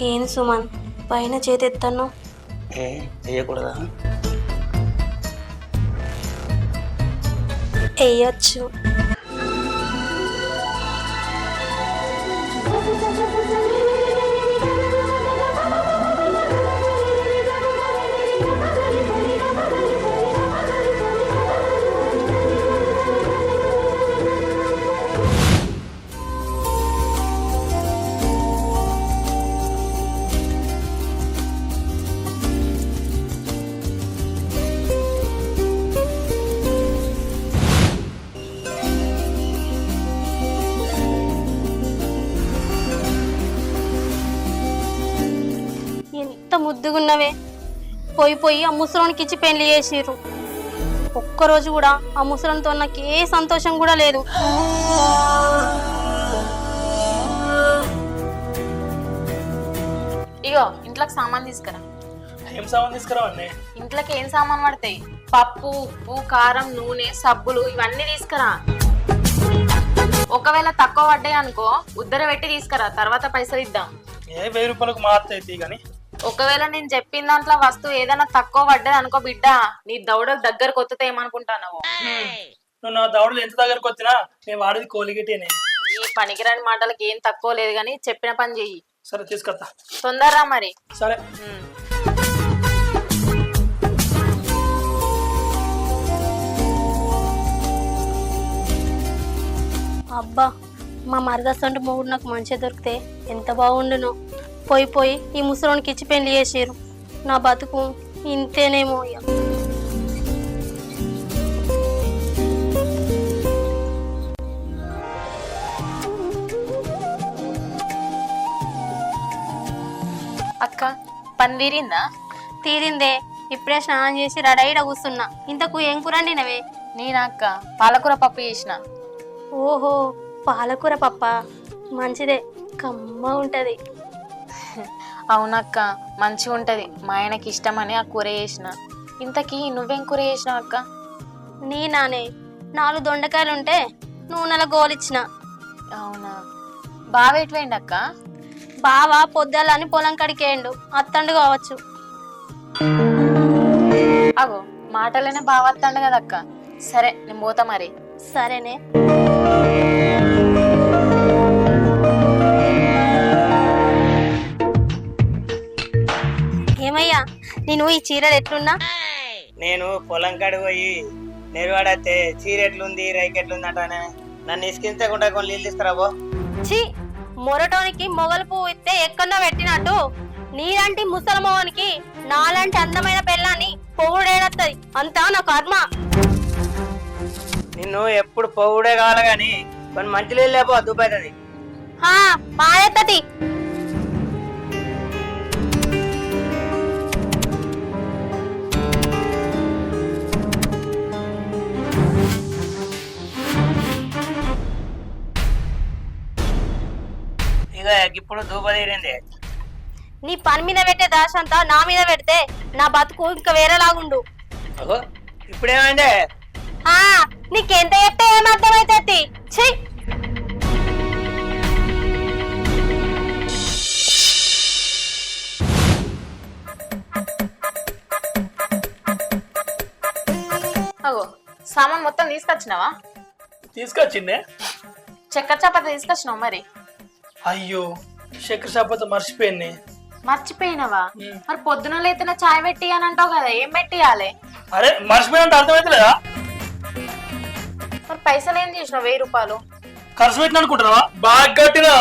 ఏం సుమన్? పైన చేతెత్తాను. ఏ వేయకూడదా? వేయచ్చు. పోయి పోయి ఆ ముసలోనికి ఇచ్చి పెళ్ళి చేసిర్రు. ఒక్కరోజు కూడా ఆ ముసలంతో నాకు ఏ సంతోషం కూడా లేదు. ఇగో ఇంట్లోకి సామాన్ తీసుకురా. ఏం సామాన్ తీసుకురావండి ఇంట్లోకి ఏం సామాన్ పడతాయి? పప్పు ఉప్పు కారం నూనె సబ్బులు ఇవన్నీ తీసుకురా. ఒకవేళ తక్కువ పడ్డాయి అనుకో ఉద్దర పెట్టి తీసుకురా తర్వాత పైసలు ఇద్దాం. ఏ వెయ్యి రూపాయలకు మార్త అయితే కానీ ఒకవేళ నేను చెప్పిన దాంట్లో వస్తువు ఏదైనా తక్కువ పడ్డది అనుకో బిడ్డ నీ దౌడలు దగ్గరకు వస్తే ఏమనుకుంటావు నువ్వు నా దౌడలు ఎంత దగ్గరకు వచ్చినా నేను వాడేది కోలిగేటేనే. ఈ పనికిరాని మాటలకి ఏం తక్కువ లేదు కానీ చెప్పిన పని చెయ్యి. సరే తీసుకొస్తా. తొందరరా మరి. సరే. అబ్బా మా మరదసంటు మొగుడు నాకు మంచిగా దొరికితే ఎంత బాగుండును. పోయి పోయి ఈ ముసలోనికి ఇచ్చి పెళ్ళి చేసిర్రు. నా బతుకు ఇంతేనేమో అక్క పని తీరిందా? తీరిందే. ఇప్పుడే స్నానం చేసి రడైడ కూస్తున్నా ఇంతకు ఏం కూరండి నవే నేనా అక్క? పాలకూర పప్పు చేసిన. ఓహో పాలకూర పప్ప? మంచిదే. కమ్మ ఉంటది అవునక్క మంచిగా ఉంటది మా ఆయనకి ఇష్టమని ఆ కూర చేసిన. ఇంతకీ నువ్వేం కూర చేసినావు అక్క? నీ నానే నాలుగు దొండకాయలు ఉంటే నూనెల గోలిచ్చిన. అవునా? బాగా ఎట్లయింది అక్క బావా పొద్దాలని పొలం కడికేయండు. అత్తండు కావచ్చు. అగో మాటలనే బాగా వస్తాడు కదా అక్క సరే నేను పోతా మరి. సరేనే. నేను ఈ చీరలు ఎట్లున్నా? నేను పొలం కాడికి పోయి నెరవాడైతే చీర ఎట్లుంది రైక్ ఎట్లుంది అంటానే నన్ను ఇసుకించకుండా కొన్ని నీళ్ళు తీసుకురాబో ఛీ! మొరటోనికి మొగలు పువ్వు ఇస్తే ఎక్కడో పెట్టినట్టు. నీలాంటి ముసలమోహనికి నాలాంటి అందమైన పెళ్ళాన్ని పొగుడేడత్తది అంతా నా కర్మ. నిన్ను ఎప్పుడు పొగుడే కావాలి కానీ కొన్ని మంచి నీళ్ళు లేపో దుబ్బైతుంది హా మాయత్తది ఇక ఇప్పుడు దూప తీరింది. నీ పని మీద పెట్టే దాశ అంతా నా మీద పెడితే నా బతుకు ఇంకా వేరేలాగుండు. ఓహో ఇప్పుడేమైందే? ఆ నీకెంత చెప్తే ఛీ! అగో సామాన్ మొత్తం తీసుకొచ్చినావా? తీసుకొచ్చిండే చక్కెర చపాతి తీసుకొచ్చినావు మరి. అయ్యో చక్కెర చాపతో మర్చిపోయింది. మర్చిపోయినావా? మరి పొద్దున లేతన చాయ్ పెట్టి అని అంటావు కదా ఏం పెట్టియాలి అరే మర్చిపోయినట్టు అర్థమైతలేదా? మరి పైసలు ఏం చేసినావు వెయ్యి రూపాయలు? ఖర్చు పెట్టిన అనుకుంటున్నావా? బాగా కట్టినా.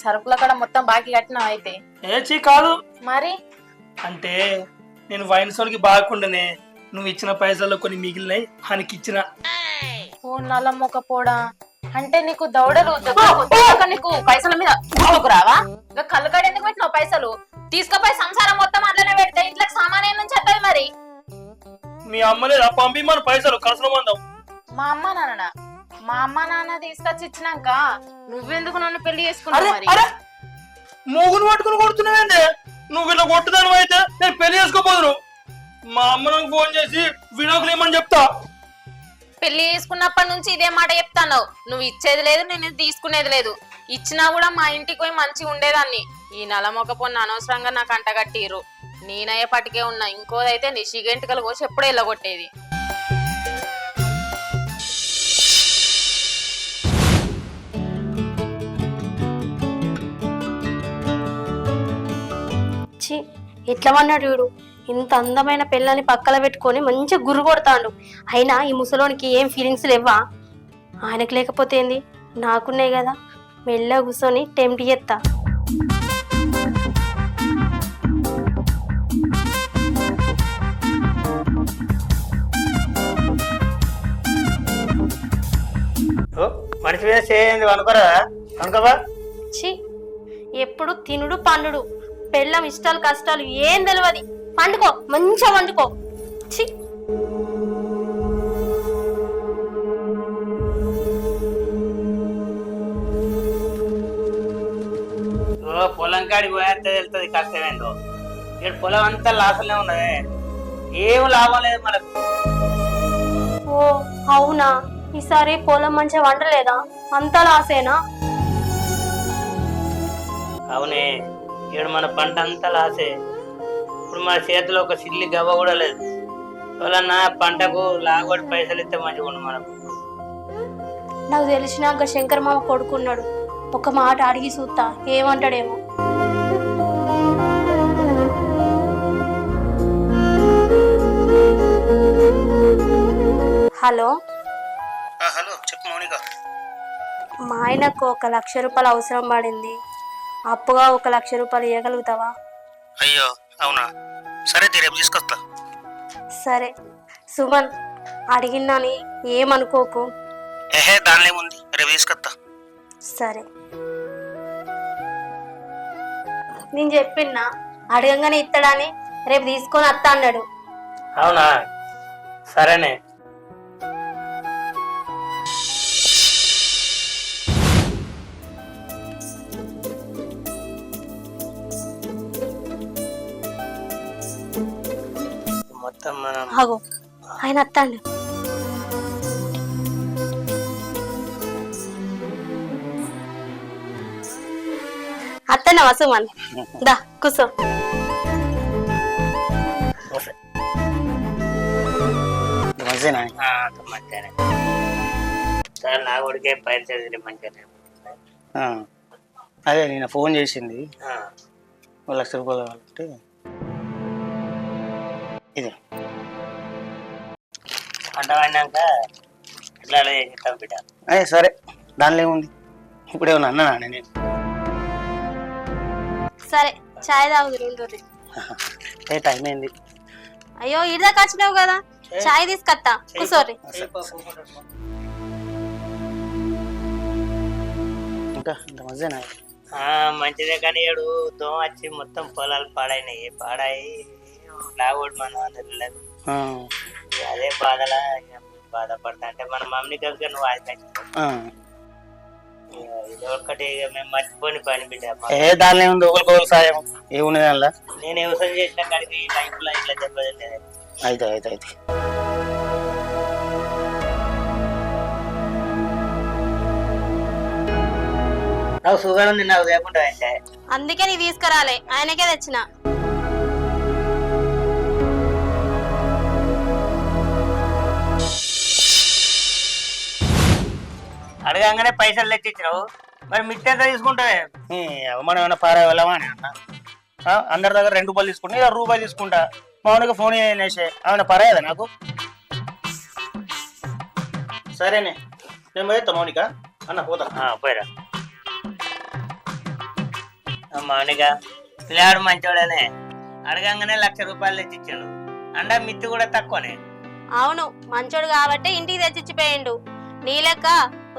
సరుకుల కూడా మొత్తం బాకీ కట్టినావు అయితే? ఏ చీ కాదు. మరి? అంటే నేను వైన్ సోల్కి బాగుండనే నువ్వు ఇచ్చిన పైసల్లో కొన్ని మిగిలినాయి ఆయనకి ఇచ్చిన ఓ నల్ల మొక్క పోడా? అంటే నీకు దౌడలు నీకు పైసల మీద ఊరుకు రావా? ఇంకా కళ్ళు ఎందుకు పెట్టినావు పైసలు? తీసుకుపోయి సంసారం మొత్తం అట్లనే పెడితే ఇంట్లోకి సామాన్ ఏం నుంచి వస్తుంది మరి? మీ అమ్మ లేదా? పంపి మన పైసలు ఖర్చులో మందాం. మా అమ్మ నాన్న మా అమ్మ నాన్న తీసుకొచ్చి ఇచ్చినాక నువ్వెందుకు నన్ను పెళ్ళి చేసుకున్నావు మరి? మూగును పట్టుకుని కొడుతున్నావేంటి నువ్వు ఇలా కొట్టుదాను అయితే నేను పెళ్ళి చేసుకోపోదును. మా అమ్మ నాకు ఫోన్ చేసి విడాకులు ఏమని చెప్తా. పెళ్ళి చేసుకున్నప్పటి నుంచి ఇదే మాట చెప్తాను నువ్వు ఇచ్చేది లేదు నేను తీసుకునేది లేదు. ఇచ్చినా కూడా మా ఇంటికి పోయి మంచిగా ఉండేదాన్ని. ఈ నలమొక మొక్కపోన్న అనవసరంగా నాకు అంటగట్టిరు నేనయ్యే పట్టుకే ఉన్నా ఇంకోదైతే నిషిగెంటుకలు కోసి ఎప్పుడూ వెళ్ళగొట్టేది ఛీ ఎట్లా అన్నాడు చూడు ఇంత అందమైన పిల్లని పక్కన పెట్టుకొని మంచిగా గుర్రు కొడతాడు. అయినా ఈ ముసలోనికి ఏం ఫీలింగ్స్ లేవా ఆయనకు లేకపోతే ఏంది? నాకున్నాయి కదా. మెల్ల కూర్చొని టెంప్ట్ చేస్తా మనిషి మీద చేయండి అనుకోరా ఎప్పుడు తినుడు పండుడు. పెళ్ళం ఇష్టాలు కష్టాలు ఏం తెలియదు పండుకో మంచిగా వండుకో. ఓ పొలం కాడికి పోయేస్తే వెళ్తుంది కష్టమేందో. ఇక్కడ పొలం అంతా లాసలే ఉన్నది. ఏం లాభం లేదు మనకు. ఓ అవునా? ఈసారి పొలం మంచిగా వండలేదా? అంతా లాసేనా? అవునే ఇక్కడ మన పంట అంతా లాసే. ఇప్పుడు మన చేతిలో ఒక సిల్లి గవ్వ కూడా లేదు. ఎవరన్నా పంటకు లాగొడి పైసలు ఇస్తే మంచిగా ఉండు మనకు. నాకు తెలిసినాక శంకర్ మామ కొడుకున్నాడు. ఒక మాట అడిగి చూస్తా ఏమంటాడేమో. హలో? హలో చెప్పు మౌనిక. మా ఆయనకు ఒక లక్ష రూపాయలు అవసరం పడింది. అప్పుగా ఒక లక్ష రూపాయలు ఇవ్వగలుగుతావా అయ్యో అవునా? సరే రేపు తీసుకొస్తా. సరే. సుమన్ అడిగినాని ఏమనుకోకు. ఏహే దానిలో ఉంది రేపు తీసుకొస్తా. సరే. నేను చెప్పిన్నా అడగంగానే ఇస్తాడని రేపు తీసుకొని వస్తా అన్నాడు. అవునా? సరేనే. ఆయన వస్తాడు అత్తన్నా వసుమన్. దా సార్ నా కొడుకే మంచిగానే. అదే నేను ఫోన్ చేసింది. లక్ష రూపాయలు కావాలంటే. ఇది పంట పడినాక ఎట్లా చేస్తాం బిడ్డ. అదే సరే. దానిలో ఏముంది? ఇప్పుడు ఏమన్నా అన్నానా నేను? సరే చాయ్ తాగుదురు ఉండుర్రి. ఏ టైం అయింది. అయ్యో ఇడిదాకా వచ్చినావు కదా. చాయ్ తీసుకొత్తా కూర్చోర్రి ఇంకా ఇంత మధ్యనా ఆ, మంచిదే కానీ ఏడు దోమ వచ్చి మొత్తం పొలాలు పాడైనాయి. పాడాయి లాగోడు మనం అందరు లేదు. అదే బాధలా బాధపడతా అంటే మన మమ్మీ కలిసి నువ్వు అది ఇది ఒక్కటి ఇక మేము మర్చిపోని పని బిడ్డ. ఏ దానిలో ఏముంది ఒకరికొకరు సాయం ఏముంది దానిలో? నేను వ్యవసాయం చేసిన కాడికి లైఫ్లో ఇట్లా దెబ్బతింటేది అయితే అయితే అయితే. నాకు నాకు లేకుండా అంటే అందుకే నీ తీసుకురాలే ఆయనకే తెచ్చిన. అడగంగానే పైసలు తెచ్చిచ్చినావు. మరి ఎంత తీసుకుంటావే? మనం ఏమైనా పారా వెళ్ళమా అని అన్న. ఆ, అందరి దగ్గర రెండు రూపాయలు తీసుకుంటా ఇలా రూపాయలు తీసుకుంటా. మామూలుగా ఫోన్ చేసే ఏమైనా పరాయదా నాకు? సరేనే నేను పోయేస్తా మౌనిక. అన్న పోతా. ఆ, పోయిరా. మౌనిక పిల్లాడు మంచోడనే. అడగంగానే లక్ష రూపాయలు తెచ్చిచ్చాడు. అండా మిత్తి కూడా తక్కువనే. అవును మంచోడు కాబట్టి ఇంటికి తెచ్చిచ్చిపోయిండు. నీ లెక్క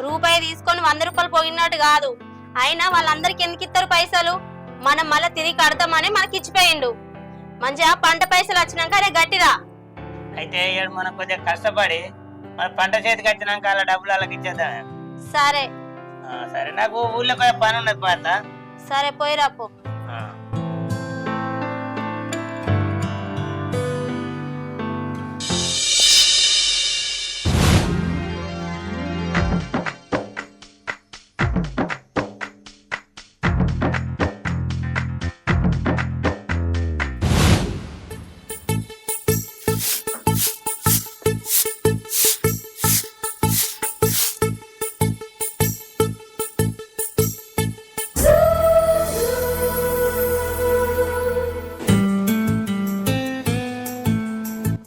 రూపాయి తీసుకొని వంద రూపాయలు పోయినట్టు కాదు. అయినా వాళ్ళందరికి ఎందుకు ఇస్తారు పైసలు? మనం మళ్ళీ తిరిగి కడతామని మనకి ఇచ్చిపోయిండు. మంచిగా పంట పైసలు వచ్చినాక అరే గట్టిరా అయితే మనం కొద్దిగా కష్టపడి మన పంట చేతికి వచ్చినాక అలా డబ్బులు వాళ్ళకి ఇచ్చేద్దాం. సరే. సరే. నాకు ఊళ్ళో పని ఉన్నది పాత. సరే పోయిరా పో.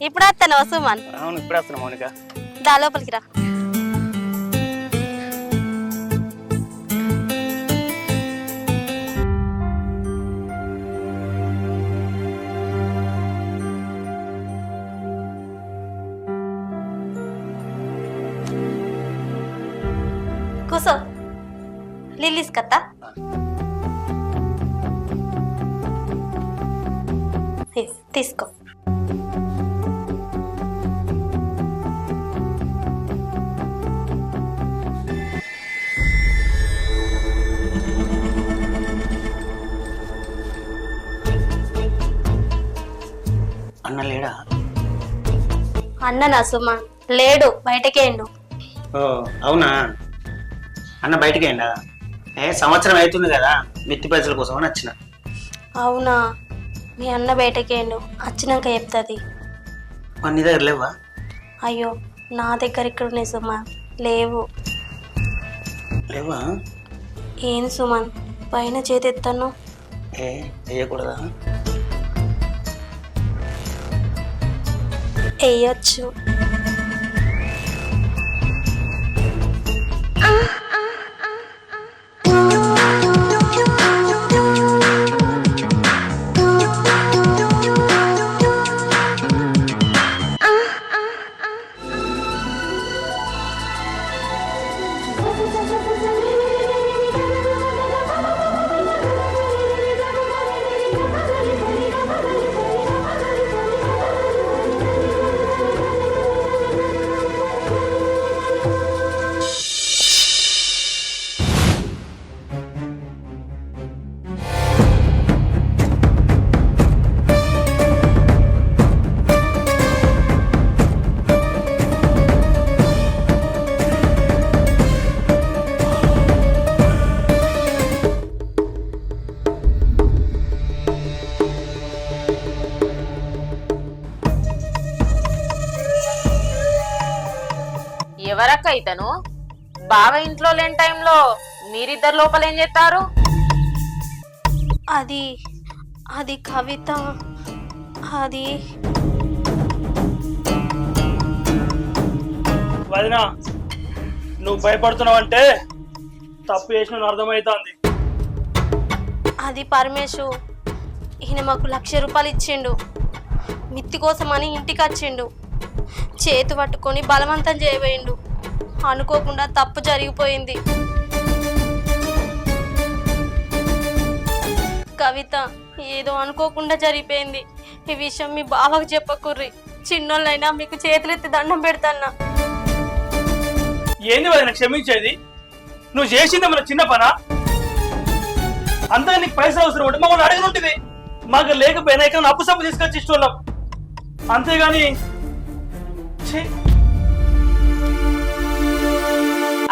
ఆ. వస్తాను సుమన్ అవును ఇప్పుడు వస్తున్నా మౌనిక. దా లోపలికి రా. కూసో. లిల్లీస్ కత్తా తీస్- తీసుకో. అన్న సుమ లేడు బయటకేండు. ఓ అవునా? అన్న బయటికి ఏండా ఏ సంవత్సరం అవుతుంది కదా మిత్తి పైసల కోసం అని వచ్చిన. అవునా? మీ అన్న బయటకేండు వచ్చినాక చెప్తుంది. మరి నీ దగ్గర లేవా? అయ్యో నా దగ్గర ఇక్కడ ఉన్నాయి సుమన్ లేవు. లేవా? ఏం సుమన్ పైన చేతెత్తాను? ఏ వేయకూడదా? వేయచ్చు. ఎవరక్క ఇతను బాగా ఇంట్లో లేని టైంలో మీరిద్దరు లోపల ఏం చేస్తారు అది అది కవిత అది వదినా నువ్వు భయపడుతున్నావు అంటే తప్పు చేసిన అర్థమవుతుంది అది పరమేశు ఈయన మాకు లక్ష రూపాయలు ఇచ్చిండు. మిత్తి కోసమని ఇంటికి వచ్చిండు. చేతి పట్టుకొని బలవంతం చేయబోయిండు. అనుకోకుండా తప్పు జరిగిపోయింది. కవిత ఏదో అనుకోకుండా జరిగిపోయింది. ఈ విషయం మీ బావకు చెప్పకుర్రి. చిన్నోళ్ళైనా మీకు చేతులెత్తి దండం పెడతాన్నా. ఏంది వదిన క్షమించేది? నువ్వు చేసింది మన చిన్న పనా? అందరికి నీకు పైసలు అవసరం ఉంటే మమ్మల్ని అడిగి మాకు లేకపోయినా ఇక్కడ అప్పు సప్పు తీసుకొచ్చి ఇష్టం అంతేగాని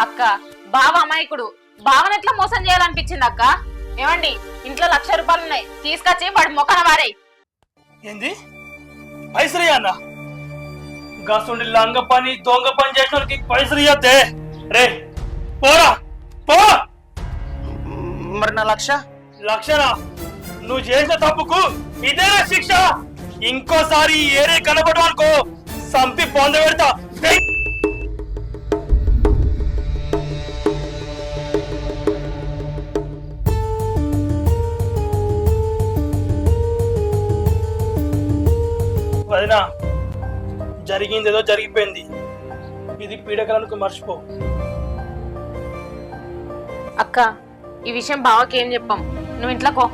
అక్క బావ అమాయకుడు. బావని ఎట్లా మోసం చేయాలనిపించింది అక్క? ఏమండి ఇంట్లో లక్ష రూపాయలు ఉన్నాయి. తీసుకొచ్చి వాడి మొక్కన వారాయి. ఏంది? పైసలు ఇయ్యన్నా గసుండి లంగ పని దొంగ పని చేసిన వాళ్ళకి పైసలు ఇయ్యద్దే రే పోరా పో మరి నా లక్ష? లక్షణ నువ్వు చేసిన తప్పుకు ఇదే శిక్ష. ఇంకోసారి ఈ ఏరే అనుకో. చంపి పొంద పెడతా. వదినా జరిగింది ఏదో జరిగిపోయింది. ఇది పీడకలను మర్చిపో. అక్క ఈ విషయం బావకేం చెప్పాం. నువ్వు ఇంట్లోకో